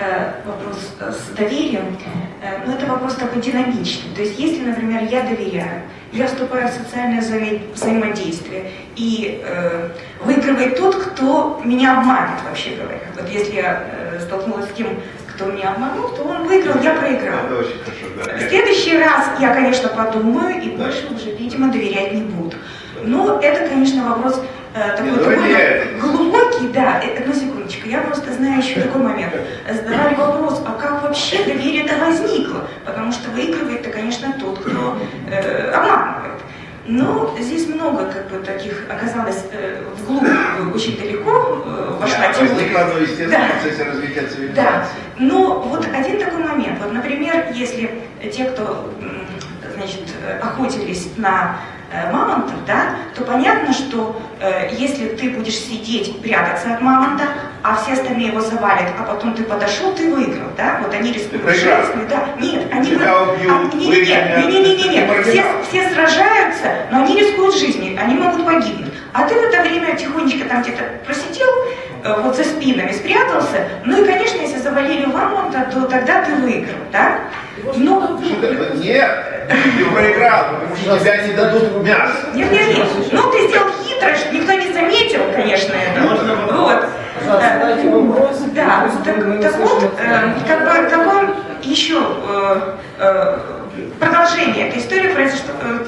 э, вопрос э, с доверием, э, ну это вопрос такой динамичный. То есть если, например, я доверяю, я вступаю в социальное взаи- взаимодействие, и э, выигрывает тот, кто меня обманет, вообще говоря. Вот если я э, столкнулась с тем, кто меня обманул, то он выиграл, я проиграл. Это очень хорошо, В да. следующий раз я, конечно, подумаю и Да. больше уже, видимо, доверять не буду. Но это, конечно, вопрос э, такой давайте довольно я это- глубокий, да, э, одну секундочку, я просто знаю еще такой момент. Задавали вопрос, а как вообще доверие-то возникло? Потому что выигрывает-то, конечно, тот, кто э, обманывает. Но здесь много как бы таких оказалось э, вглубь, э, очень далеко э, вошла теория. Возникло оно, естественно, Да. процессе развития Да, но вот один такой момент. Вот, например, если те, кто значит, э, охотились на мамонтов, да, то понятно, что э, если ты будешь сидеть, прятаться от мамонта, а все остальные его завалят, а потом ты подошел, ты выиграл, да, вот они рискуют. Жизнью, да, нет, они Тебя убьют, а, не, не, не, не, не, не, не, все, все сражаются, но они рискуют жизнью, они могут погибнуть. А ты в это время тихонечко там где-то просидел, э, вот за спинами спрятался, ну и, конечно, завалили мамонта, то тогда ты выиграл, да? Но... Ты- Нет, ты проиграл, потому что тебя не дадут мясо. Нет, нет, нет. Ну, ты сделал хитрость, никто не заметил, конечно, это. Вот. Да, так, так вот, от э, как бы такое еще э, э, продолжение этой истории произошло э,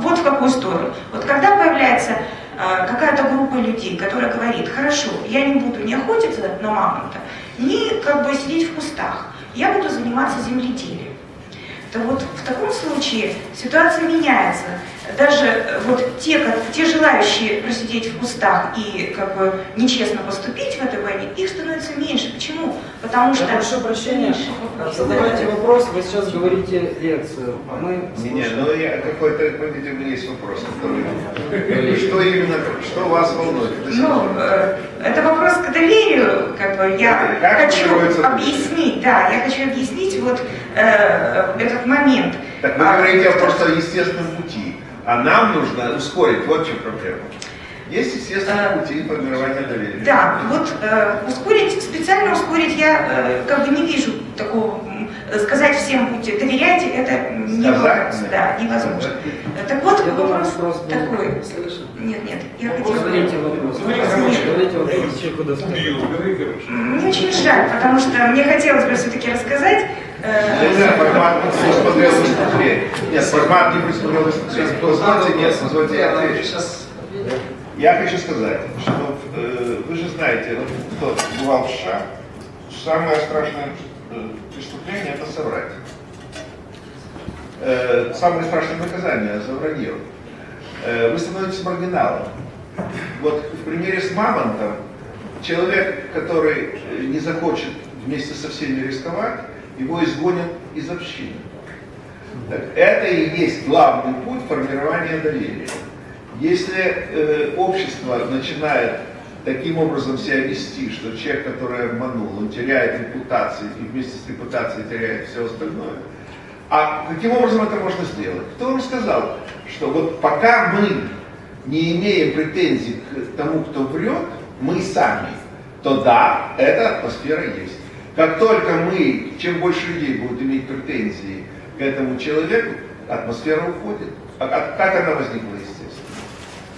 вот в какую сторону. Вот когда появляется э, какая-то группа людей, которая говорит, хорошо, я не буду ни охотиться на мамонта, ни как бы сидеть в кустах, я буду заниматься земледелием то вот в таком случае ситуация меняется. Даже э, вот те, как, те желающие просидеть в кустах и как бы нечестно поступить в этой войне, их становится меньше. Почему? Потому что... Я прошу прощения, меньше. задавайте вопрос, вы сейчас говорите лекцию, а мы Не, ну я какой-то, помните, у меня есть вопрос, который... Что именно, что вас волнует? Ну, э, это вопрос к доверию, как бы я Как хочу объяснить, да, я хочу объяснить вот э, этот момент. Так вы А, говорите о что- просто естественном пути, а нам нужно ускорить, вот в чем проблема. Есть естественные пути формирования доверия. Да, вот э, ускорить, специально ускорить я э, как бы не вижу такого, сказать всем будьте, доверяйте, это не Сказать? вопрос, да, невозможно. Так вот, Я думаю, вопрос вопрос был такой. слышен. Нет, нет, я хотела... Говорите вопрос. Говорите вопрос. Мне очень жаль, потому что мне хотелось бы все-таки рассказать. э, Нельзя, формат не предусмотрел выступление. Нет, формат не предусмотрел выступление. Позвольте, нет, позвольте я хочу сказать, что э, вы же знаете, вот кто бывал в США, самое страшное э, преступление это соврать. Э, самое страшное наказание за вранье. Э, вы становитесь маргиналом. Вот в примере с Мамонтом, человек, который э, не захочет вместе со всеми рисковать, его изгонят из общины. Так, это и есть главный путь формирования доверия. Если э, общество начинает таким образом себя вести, что человек, который обманул, он теряет репутацию и вместе с репутацией теряет все остальное, а каким образом это можно сделать? Кто вам сказал, что вот пока мы не имеем претензий к тому, кто врет, мы сами, то да, эта атмосфера есть. Как только мы, чем больше людей будут иметь претензии к этому человеку, атмосфера уходит. А как, как она возникла?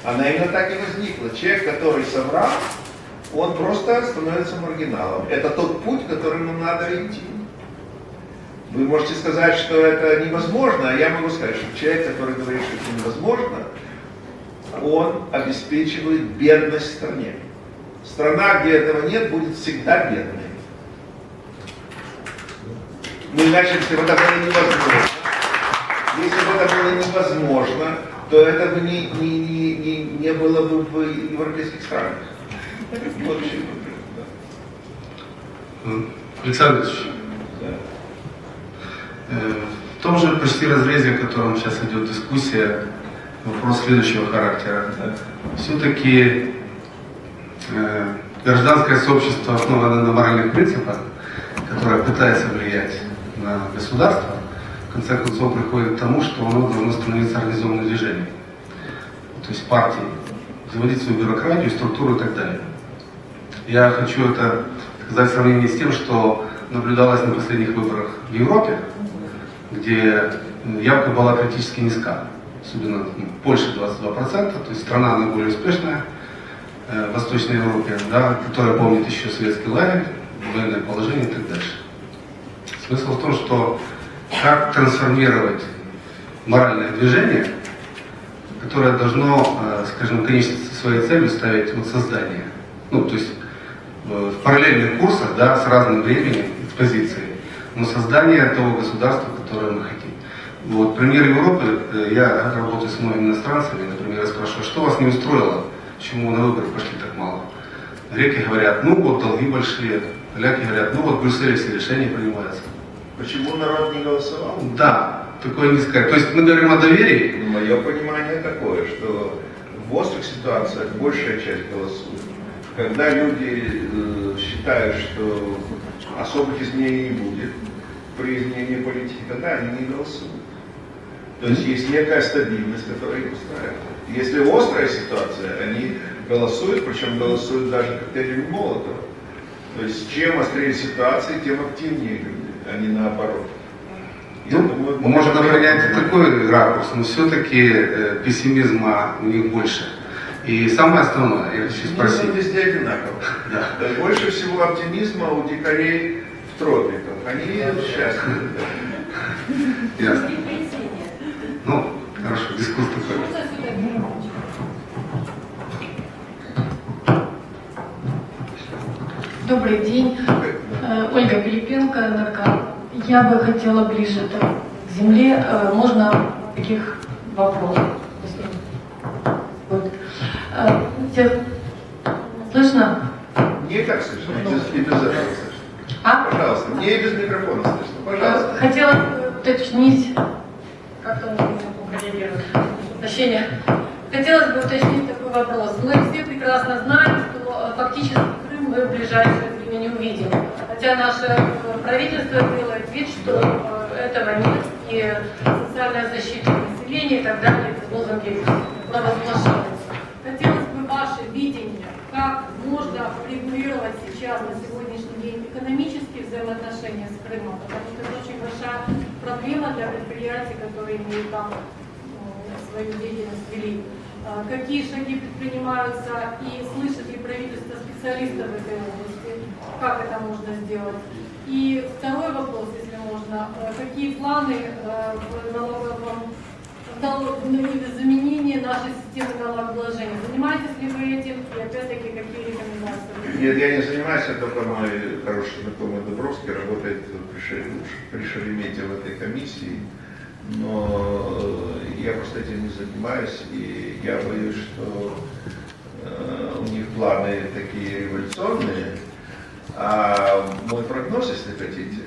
Она именно так и возникла. Человек, который соврал, он просто становится маргиналом. Это тот путь, которым надо идти. Вы можете сказать, что это невозможно, а я могу сказать, что человек, который говорит, что это невозможно, он обеспечивает бедность стране. Страна, где этого нет, будет всегда бедной. Ну иначе, это было невозможно, если бы это было невозможно, то это бы не, не, не, не, не было бы в европейских странах. Вот в чем проблема, да. Александр Ильич, Да. э, в том же почти разрезе, о котором сейчас идет дискуссия, вопрос следующего характера. Все-таки э, гражданское сообщество основано на моральных принципах, которое пытается влиять на государство, в конце концов приходит к тому, что оно должно становиться организованным движением. То есть партии, заводить свою бюрократию, структуру и так далее. Я хочу это сказать в сравнении с тем, что наблюдалось на последних выборах в Европе, где явка была критически низка, особенно ну, больше 22%, то есть страна наиболее успешная э, в Восточной Европе, да, которая помнит еще советский лагерь, военное положение и так дальше. Смысл в том, что как трансформировать моральное движение, которое должно, э, скажем, конечно, своей целью ставить вот создание. Ну, то есть э, в параллельных курсах, да, с разным временем, экспозицией, но создание того государства, которое мы хотим. Вот, пример Европы, э, я работаю с многими иностранцами, например, я спрашиваю, что вас не устроило, почему на выборы пошли так мало? Греки говорят, ну вот долги большие, поляки говорят, ну вот в Брюсселе все решения принимаются. Почему народ не голосовал? Да, такое низкое. То есть мы говорим о доверии, Ну, Мое понимание такое, что в острых ситуациях большая часть голосует. Когда люди э, считают, что особых изменений не будет при изменении политики, тогда они не голосуют. То есть есть некая стабильность, которая их устраивает. Если острая ситуация, они голосуют, причем голосуют даже коктейлями Молотова. То есть чем острее ситуация, тем активнее люди, а не наоборот. Я Ну, думаю, можно это принять такой ракурс, но все-таки пессимизма у них больше. И самое основное, я хочу Ну, спросить. везде одинаково. Да. Да, Больше всего оптимизма у дикарей в тропиках. Они счастливы. Ясно. Ну, хорошо, дискурс такой. Добрый день. Э, Ольга Пилипенко, НРК. Я бы хотела ближе к земле. Э, Можно таких вопросов? Вот. Э, Слышно? Мне как слышно? И без, этого слышно. А? Пожалуйста, мне и без микрофона слышно. Пожалуйста. Хотела уточнить, как он реагирует. Прощения. Хотелось бы уточнить такой вопрос. Мы все прекрасно знаем, что фактически Крым мы в ближайшее время не увидим. Хотя наше э, правительство делает вид, что э, этого нет, и социальная защита населения и так далее, эти лозунги провозглашаются. Хотелось бы ваше видение, как можно регулировать сейчас на сегодняшний день экономические взаимоотношения с Крымом, потому что это очень большая проблема для предприятий, которые имеют там э, свою деятельность вели. А Какие шаги предпринимаются и слышит ли правительство специалистов этой области? Как это можно сделать? И второй вопрос, если можно. Э, Какие планы э, в налоговом заменении нашей системы налогообложения? Занимаетесь ли вы этим? И опять-таки, какие рекомендации? Нет, я не занимаюсь, это только мой хороший знакомый Дубровский работает при, Ше- при Шеремете в этой комиссии. Но э, я просто этим не занимаюсь, и я боюсь, что у них планы такие революционные. А мой прогноз, если хотите,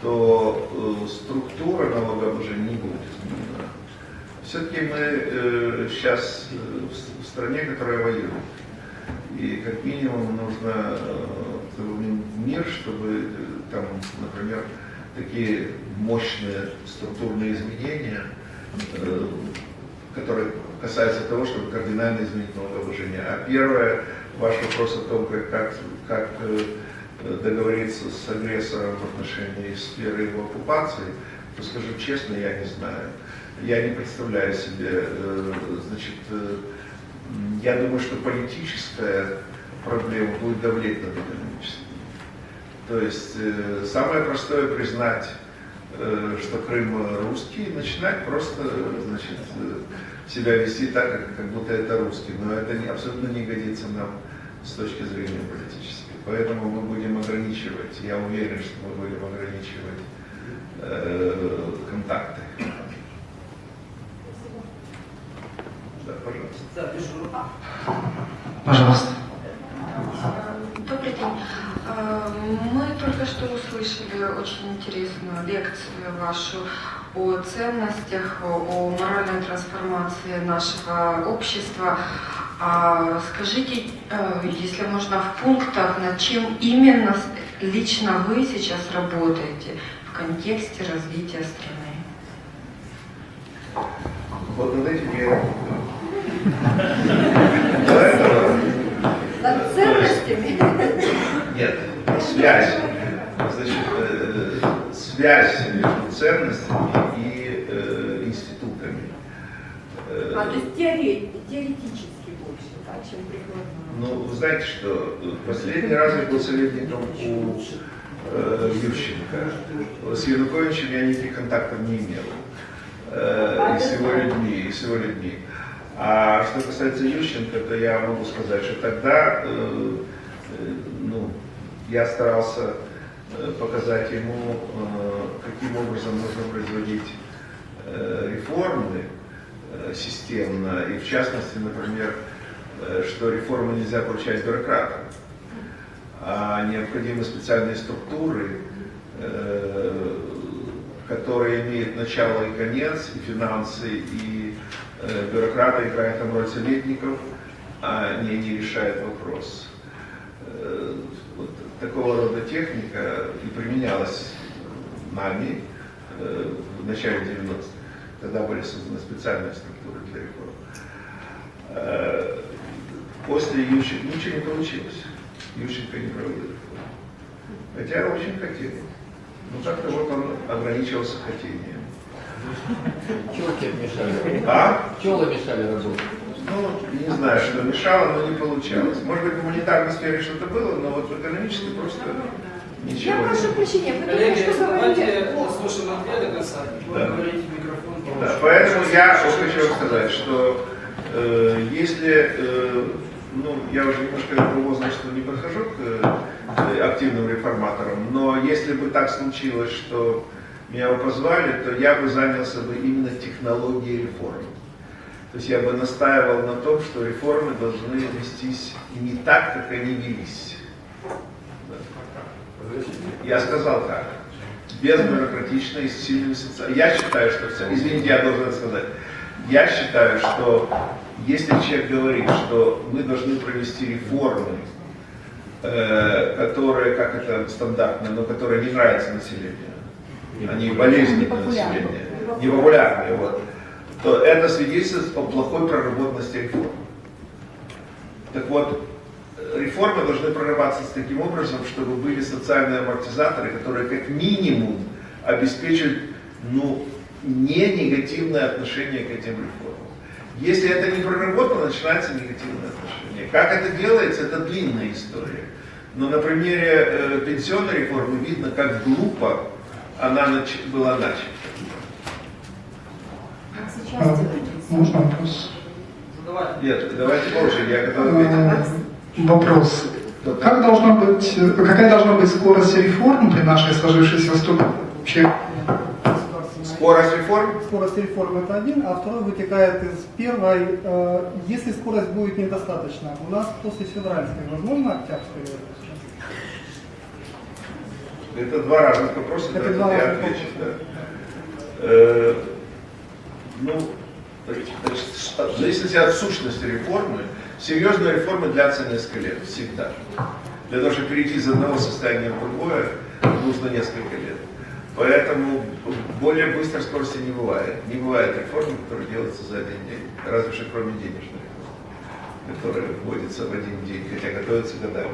то э, структура налогообложения не будет изменена. Все-таки мы э, сейчас э, в с- в стране, которая воюет. И как минимум нужно э, мир, чтобы э, там, например, такие мощные структурные изменения, э, которые касаются того, чтобы кардинально изменить налогообложение. А первое, ваш вопрос о том, как, как, как э, договориться с агрессором в отношении сферы его оккупации, то скажу честно, я не знаю. Я не представляю себе, э, значит, э, я думаю, что политическая проблема будет давлеть над экономической. То есть э, самое простое признать, э, что Крым русский, начинать просто значит, э, себя вести так, как, будто это русский. Но это абсолютно не годится нам с точки зрения политической. Поэтому мы будем ограничивать, я уверен, что мы будем ограничивать э, контакты. Да, пожалуйста. Пожалуйста. Добрый день. Э, Мы только что услышали очень интересную лекцию вашу о ценностях, о моральной трансформации нашего общества. А Скажите, э, если можно в пунктах, над чем именно лично вы сейчас работаете в контексте развития страны? Вот над этим я. До этого Над ценностями? нет. связь, значит, э, связь между ценностями и э, институтами. А, то есть теоре- теоретически чем. Ну, вы знаете, что э, последний раз я был советником у э, Ющенко. С Януковичем я никаких контактов не имел. Э, и с его людьми, и с его людьми. А что касается Ющенко, то я могу сказать, что тогда э, э, ну, я старался э, показать ему, каким образом нужно производить реформы системно, и в частности, например, что реформы нельзя поручать бюрократам, а необходимы специальные структуры, э, которые имеют начало и конец, и финансы, и э, бюрократы играют там роль советников, а не, не решают вопрос. Э, Вот такого рода техника и применялась нами э, в начале 90-х. Тогда были созданы специальные структуры для реформ. После Ющенко ничего не получилось. Ющенко не проводил реформу. Хотя очень хотел. Ну как-то вот он ограничивался хотением. Пчелки мешали. А? Пчелы мешали работать. Ну, не знаю, что мешало, но не получалось. Может быть, в гуманитарной сфере что-то было, но вот в экономической просто ничего. Я прошу прощения, вы только что давайте говорили. послушаем ответ до конца. Да. Говорите. Да, поэтому я вот хочу вам сказать, что э, если, э, ну, я уже немножко этого возраста не подхожу к э, активным реформаторам, но если бы так случилось, что меня бы позвали, то я бы занялся бы именно технологией реформ. То есть я бы настаивал на том, что реформы должны вестись не так, как они велись. Я сказал так. Безбюрократично и с сильными социальными. Я считаю, что. Извините, я должен сказать. Я считаю, что если человек говорит, что мы должны провести реформы, э, которые, как это стандартно, но которые не нравятся населению, они болезненны для населения, непопулярные, вот, то это свидетельствует о плохой проработанности реформ. Так вот, реформы должны прорабатываться таким образом, чтобы были социальные амортизаторы, которые как минимум обеспечивают ну, не негативное отношение к этим реформам. Если это не проработано, начинается негативное отношение. Как это делается, это длинная история. Но на примере э, пенсионной реформы видно, как глупо она нач- была начата. А, Можно вопрос? Нет, давайте позже, я готов ответить. Э, Вопрос. Как должна быть, какая должна быть скорость реформ при нашей сложившейся структуре? Вообще, Скорость реформ? Скорость реформы это один, а второй вытекает из первой. Э, Если скорость будет недостаточна, у нас после февральской, возможно, революции? Это два разных вопроса, Это да, два я отвечу, да. Э, ну, значит, зависимости от сущности реформы, серьезные реформы длятся несколько лет, всегда. Для того, чтобы перейти из одного состояния в другое, нужно несколько лет. Поэтому более быстрой скорости не бывает. Не бывает реформы, которые делаются за один день, разве что кроме денежной реформы, которая вводится в один день, хотя готовится годами.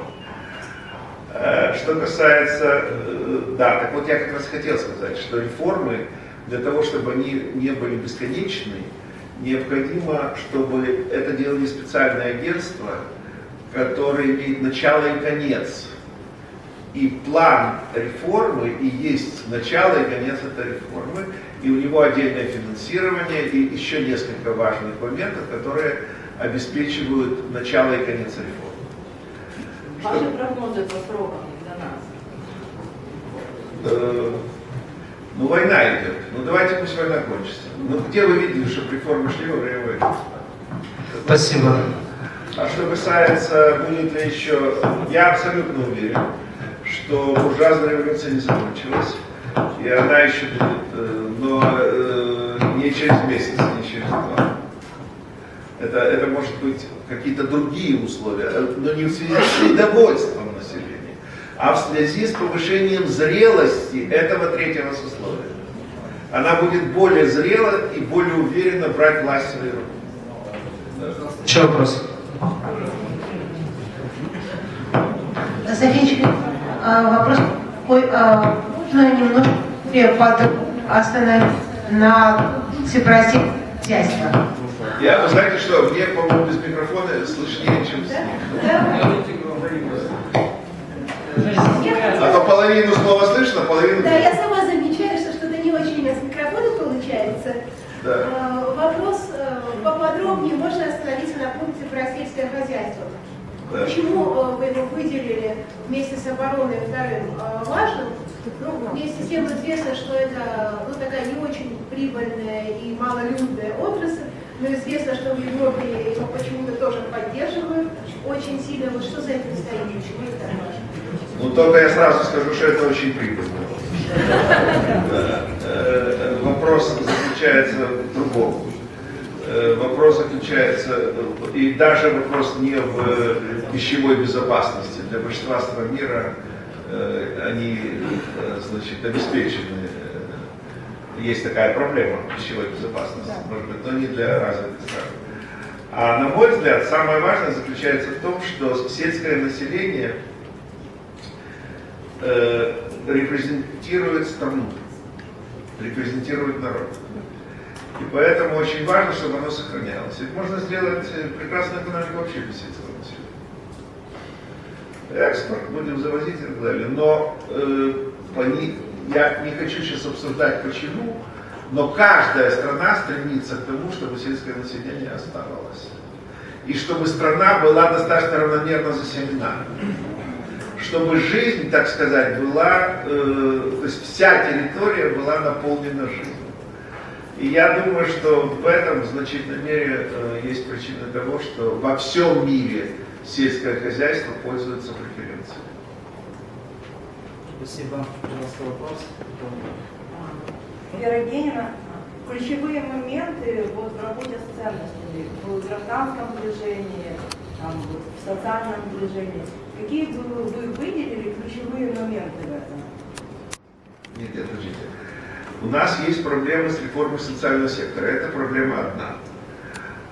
Э, Что касается, э, да, так вот я как раз хотел сказать, что реформы для того, чтобы они не были бесконечны, необходимо, чтобы это делали специальные агентства, которые имеют начало и конец. И план реформы и есть начало и конец этой реформы, и у него отдельное финансирование и еще несколько важных моментов, которые обеспечивают начало и конец реформы. Ваши прогнозы по срокам для нас. Э, Ну, война идет. Ну, давайте пусть война кончится. Ну, где вы видели, что реформы шли во время войны? Спасибо. А что касается, будет ли еще, я абсолютно уверен, что буржуазная революция не закончилась, и она еще будет, э, но э, не через месяц, не через два. Это, это может быть какие-то другие условия, э, но не в связи с недовольством населения, а в связи с повышением зрелости этого третьего сословия. Она будет более зрела и более уверенно брать власть в свои руки. Еще вопрос. Закончили. А, А, вопрос такой, а, можно немножко под остановить на всепросительном хозяйстве? Я, вы знаете что, мне, по-моему, без микрофона слышнее, чем с ним. А то половину слова слышно, половину Да, я сама замечаю, что что-то не очень у с микрофоном получается. Да. Э, Вопрос э, поподробнее, можно остановиться на пункте про сельское хозяйство. Почему э, вы его выделили вместе с обороной вторым э, важным? Ну, вместе с тем известно, что это ну, такая не очень прибыльная и малолюдная отрасль, но известно, что в Европе его почему-то тоже поддерживают очень сильно. Вот что за этим стоит? Почему это так важно? Ну, только я сразу скажу, что это очень прибыльно. Э, Вопрос заключается в другом. Э, Вопрос заключается, э, и даже вопрос не в э, пищевой безопасности. Для большинства стран мира они, значит, обеспечены. Есть такая проблема пищевой безопасности, может быть, но не для развитых стран. А на мой взгляд, самое важное заключается в том, что сельское население репрезентирует страну, репрезентирует народ. И поэтому очень важно, чтобы оно сохранялось. Ведь можно сделать э, прекрасную экономику вообще без сельского населения. Экспорт будем завозить и так далее. Но э, по ни- я не хочу сейчас обсуждать почему, но каждая страна стремится к тому, чтобы сельское население оставалось. И чтобы страна была достаточно равномерно заселена чтобы жизнь, так сказать, была, э, то есть вся территория была наполнена жизнью. И я думаю, что в этом в значительной мере э, есть причина того, что во всем мире сельское хозяйство пользуется преференцией. Спасибо. Пожалуйста, вопрос. Вера Евгеньевна, ключевые моменты вот в работе с ценностями, в гражданском движении, там, вот, в социальном движении, какие бы вы выделили ключевые моменты в этом? Нет, нет, подождите. У нас есть проблемы с реформой социального сектора. Это проблема одна.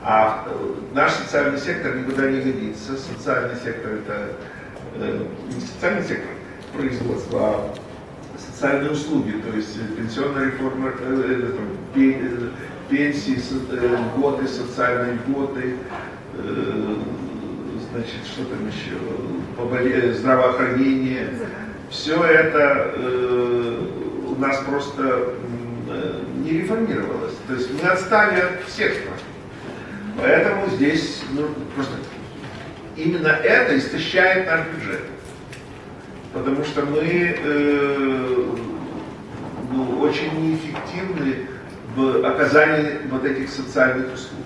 А э, наш социальный сектор никуда не годится. Социальный сектор это э, не социальный сектор производства, а социальные услуги, то есть э, пенсионная реформа, э, э, там, пен- пенсии, э, льготы, социальные льготы, э, значит, что там еще, здравоохранение. Все это э, у нас просто э, не реформировалось. То есть мы отстали от всех стран. Поэтому здесь ну, просто именно это истощает наш бюджет. Потому что мы э, ну, очень неэффективны в оказании вот этих социальных услуг.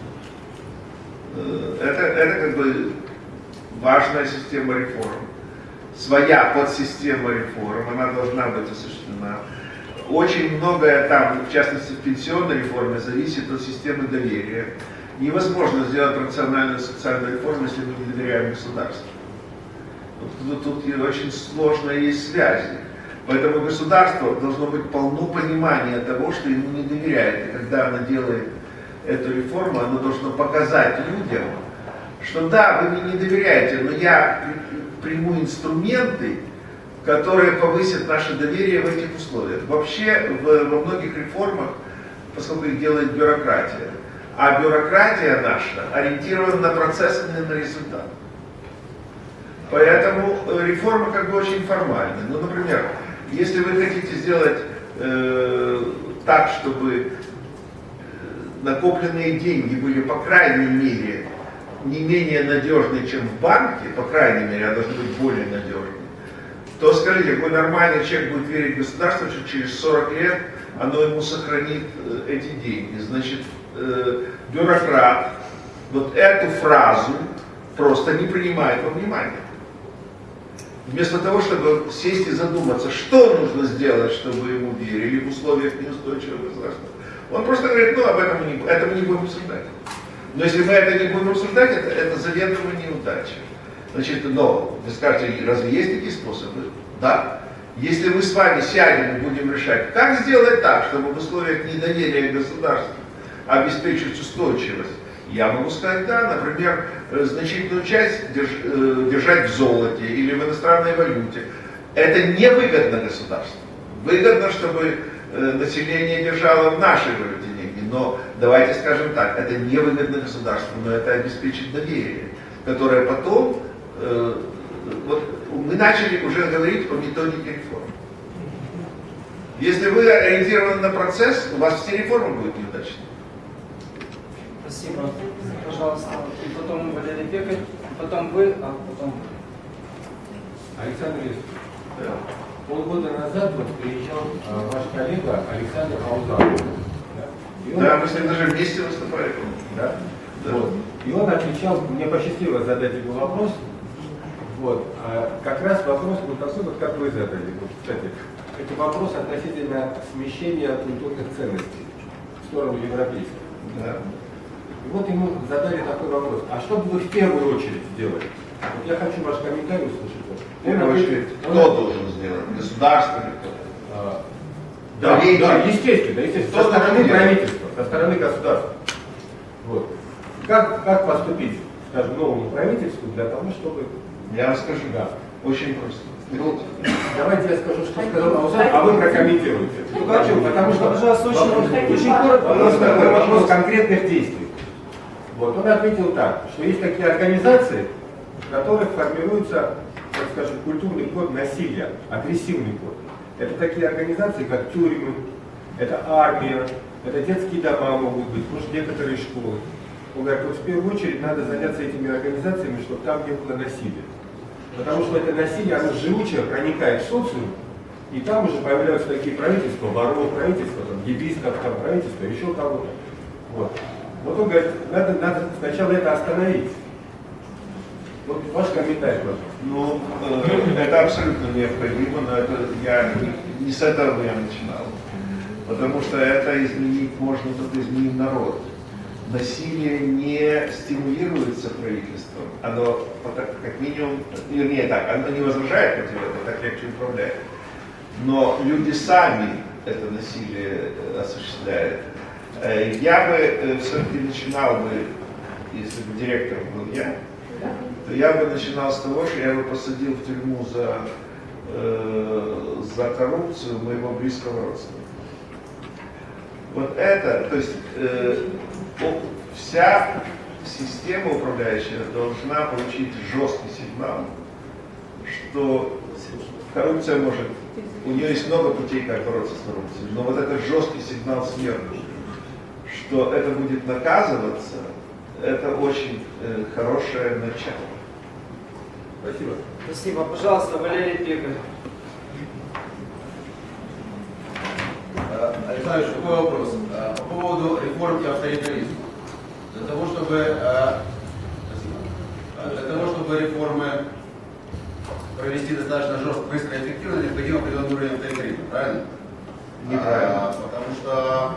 Э, Это, это как бы важная система реформ. Своя подсистема реформ, она должна быть осуществлена. Очень многое там, в частности в пенсионной реформе, зависит от системы доверия. Невозможно сделать рациональную социальную реформу, если мы не доверяем государству. Тут, тут и очень сложные есть связи. Поэтому государство должно быть полно понимания того, что ему не доверяет. И когда оно делает эту реформу, оно должно показать людям, что да, вы мне не доверяете, но я при- приму инструменты, которые повысят наше доверие в этих условиях. Вообще в- во многих реформах, поскольку их делает бюрократия, а бюрократия наша ориентирована на процесс, а не на результат. Поэтому э, реформа как бы очень формальная. Ну, например, если вы хотите сделать э, так, чтобы э, накопленные деньги были, по крайней мере, не менее надежны, чем в банке, по крайней мере, а должны быть более надежны, то скажите, какой нормальный человек будет верить государству, что через 40 лет оно ему сохранит э, эти деньги. Значит, э, бюрократ вот эту фразу просто не принимает во внимание. Вместо того, чтобы сесть и задуматься, что нужно сделать, чтобы ему верили в условиях неустойчивого государства, он просто говорит, ну об этом мы не, это мы не будем обсуждать. Но если мы это не будем обсуждать, это, это заведомо неудача. Значит, но вы скажете, разве есть такие способы? Да. Если мы с вами сядем и будем решать, как сделать так, чтобы в условиях недоверия к государству обеспечить устойчивость, я могу сказать, да, например, э, значительную часть держ- э, держать в золоте или в иностранной валюте. Это не выгодно государству. Выгодно, чтобы э, население держало в нашей валюте деньги. Но давайте скажем так, это не выгодно государству, но это обеспечит доверие, которое потом, э, вот мы начали уже говорить о методике реформ. Если вы ориентированы на процесс, у вас все реформы будут неудачными. Спасибо. Пожалуйста. И потом Валерий Пекарь, потом вы, а потом... Александр Ильич, полгода назад вот приезжал а, ваш коллега Александр Аузанов. Да, И он- Да, мы с ним даже вместе выступали. Да? Да. Вот. И он отвечал, мне посчастливилось задать ему вопрос. Вот. А как раз вопрос был такой, вот как вы задали. Вот, кстати, это вопрос относительно смещения культурных ценностей в сторону европейских. Да. И вот ему задали такой вопрос. А что бы вы в первую очередь сделали? Вот я хочу ваш комментарий услышать. В первую очередь, кто должен сделать? Государство или кто? А, Да, Правительство. да, естественно, естественно. Со стороны правительства, со стороны государства. Вот. Как, как поступить, скажем, новому правительству для того, чтобы... Я вам скажу, Да. очень просто. Ну, давайте я скажу, что сказал Аузан, а вы прокомментируете. Ну, хочу, потому что Пожалуйста, очень- очень коротко. вопрос такой, вопрос конкретных действий. Вот, он ответил так, что есть такие организации, в которых формируется, так скажем, культурный код насилия, агрессивный код. Это такие организации, как тюрьмы, это армия, это детские дома могут быть, может, некоторые школы. Он говорит, вот в первую очередь надо заняться этими организациями, чтобы там не было насилия. Потому что это насилие, оно живучее проникает в социум, и там уже появляются такие правительства, воров правительства, там, гибистов, там, правительства, еще кого-то. Вот. Вот он говорит, надо, надо сначала это остановить. Вот ваш комментарий, пожалуйста. Ну, э, это абсолютно необходимо, но это я не, не с этого я начинал. Потому что это изменить можно только изменив народ. Насилие не стимулируется правительством, оно как минимум, вернее так, оно не возражает против этого, так легче управляет. Но люди сами это насилие э, осуществляют. Э, Я бы э, все-таки начинал бы, если бы директором был я, то я бы начинал с того, что я бы посадил в тюрьму за, э, за коррупцию моего близкого родственника. Вот это, то есть э, вся система управляющая должна получить жесткий сигнал, что коррупция может, у нее есть много путей, как бороться с коррупцией, но вот этот жесткий сигнал сверху, что это будет наказываться, это очень э, хорошее начало. Спасибо. Спасибо. Пожалуйста, Валерий Пекарь. Э, Александр такой вопрос. Э, По поводу реформ и авторитаризма. Для того, чтобы, э, для того, чтобы реформы провести достаточно жестко, быстро и эффективно, необходим определенный уровень авторитаризма, правильно? Неправильно. А, Потому что,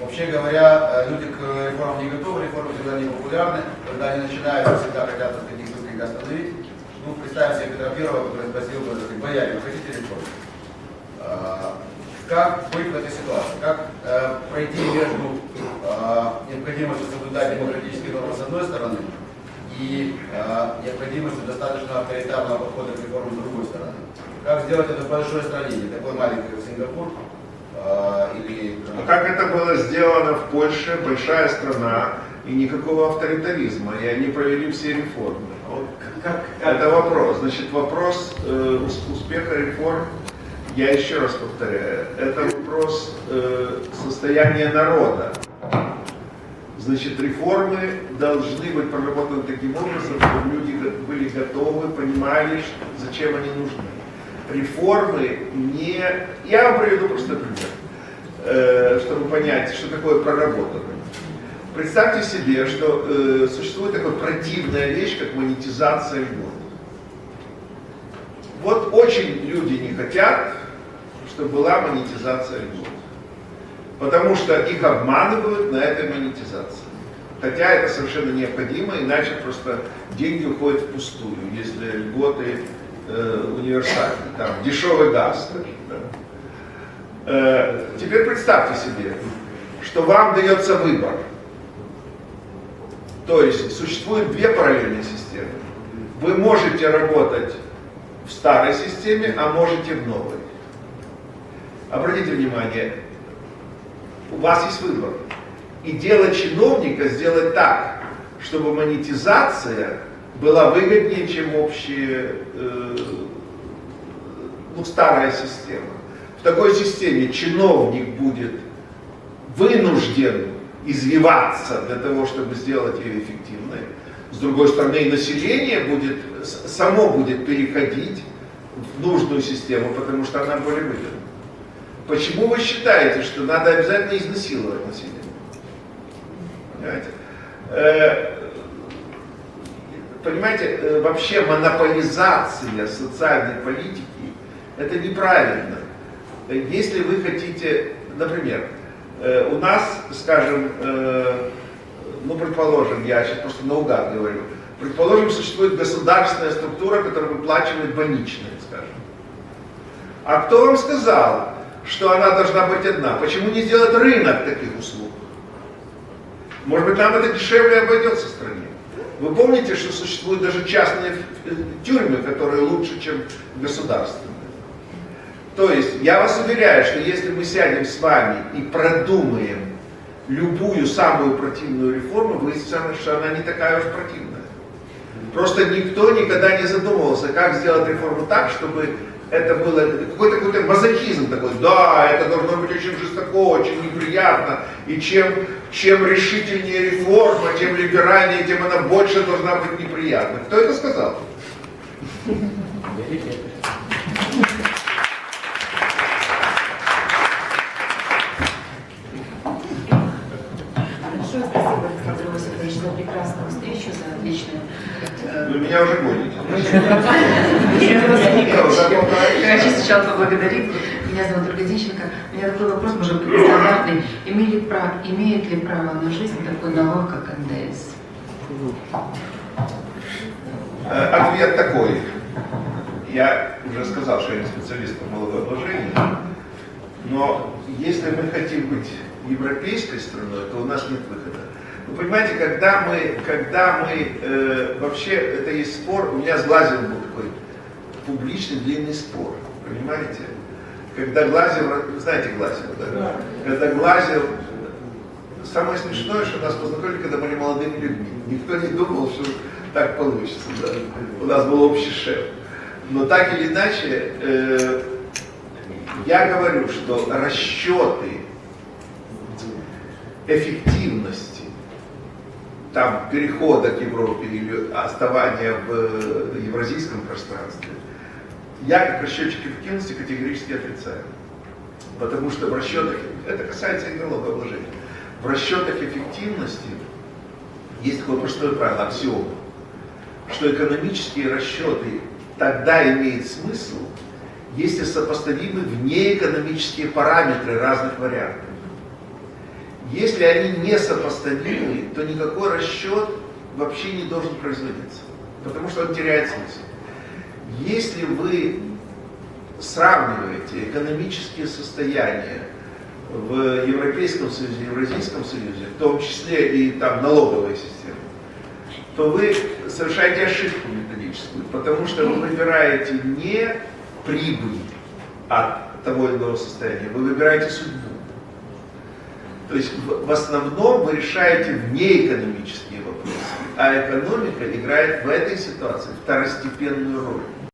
вообще говоря, э, люди к реформам не готовы, реформы всегда не популярны. Когда они начинают, всегда хотят их быстренько остановить. Ну, представим себе Петра Первого, который спросил, бы, бояре, вы хотите реформы? Как быть в этой ситуации? Как э, пройти между э, необходимостью соблюдать демократические нормы с одной стороны и э, необходимостью достаточно авторитарного подхода к реформам с другой стороны? Как сделать это в большой стране, не такой маленькой, как Сингапур, э, или... Но как это было сделано в Польше, большая страна, и никакого авторитаризма, и они провели все реформы. Вот Как, Это вопрос. Значит, вопрос э, ус- успеха реформ, я еще раз повторяю, это вопрос э, состояния народа. Значит, реформы должны быть проработаны таким образом, чтобы люди были готовы, понимали, зачем они нужны. Реформы не... Я вам приведу просто пример, э, чтобы понять, что такое проработанное. Представьте себе, что э, существует такая противная вещь, как монетизация льгот. Вот очень люди не хотят, чтобы была монетизация льгот. Потому что их обманывают на этой монетизации. Хотя это совершенно необходимо, иначе просто деньги уходят впустую, если льготы э, универсальны. Там дешевый газ, да. Э, теперь представьте себе, что вам дается выбор. То есть существует две параллельные системы. Вы можете работать в старой системе, а можете в новой. Обратите внимание, у вас есть выбор. И дело чиновника сделать так, чтобы монетизация была выгоднее, чем общая, э, ну, старая система. В такой системе чиновник будет вынужден извиваться для того, чтобы сделать ее эффективной. С другой стороны, и население будет, само будет переходить в нужную систему, потому что она более выгодна. Почему вы считаете, что надо обязательно изнасиловать население? Понимаете? Э, Понимаете, э, вообще монополизация социальной политики это неправильно. Если вы хотите, например, э, у нас, скажем, ну, предположим, я сейчас просто наугад говорю, предположим, существует государственная структура, которая выплачивает больничные, скажем. А кто вам сказал, что она должна быть одна? Почему не сделать рынок таких услуг? Может быть, нам это дешевле обойдется в стране. Вы помните, что существуют даже частные тюрьмы, которые лучше, чем государственные? То есть, я вас уверяю, что если мы сядем с вами и продумаем любую самую противную реформу, выяснится, что она не такая уж противная. Просто никто никогда не задумывался, как сделать реформу так, чтобы это было какой-то какой мазохизм такой. Да, это должно быть очень жестоко, очень неприятно. И чем, чем решительнее реформа, тем либеральнее, тем она больше должна быть неприятна. Кто это сказал? Большое спасибо, Александр Иосифович, за прекрасную встречу, за отличную... э, Вы меня уже гоните. Хочу сначала поблагодарить. Меня зовут Ольга Дищенко. У меня такой вопрос, может быть. Имеет, прав, имеет ли право на жизнь такой налог, как НДС? Э, Ответ такой. Я уже сказал, что я не специалист по налогообложению, но если мы хотим быть европейской страной, то у нас нет выхода. Вы понимаете, когда мы, когда мы э, вообще, это есть спор, у меня с Глазевым был такой публичный длинный спор, понимаете? Когда Глазев, вы знаете Глазева, да? Когда Глазев, самое смешное, что нас познакомили, когда были молодыми людьми. Никто не думал, что так получится, да? У нас был общий шеф. Но так или иначе, э, я говорю, что расчеты эффективности там, перехода к Европе или оставания в евразийском пространстве, я как расчетчик эффективности категорически отрицаю. Потому что в расчетах, это касается и налогообложения, в расчетах эффективности есть такое простое правило, аксиома, что экономические расчеты тогда имеют смысл, если сопоставимы внеэкономические параметры разных вариантов. Если они не сопоставимы, то никакой расчет вообще не должен производиться, потому что он теряет смысл. Если вы сравниваете экономические состояния в Европейском Союзе, Евразийском Союзе, в том числе и там налоговая система, то вы совершаете ошибку методическую, потому что вы выбираете не прибыль от того или иного состояния, вы выбираете судьбу. То есть в, в основном вы решаете внеэкономические вопросы, а экономика играет в этой ситуации второстепенную роль.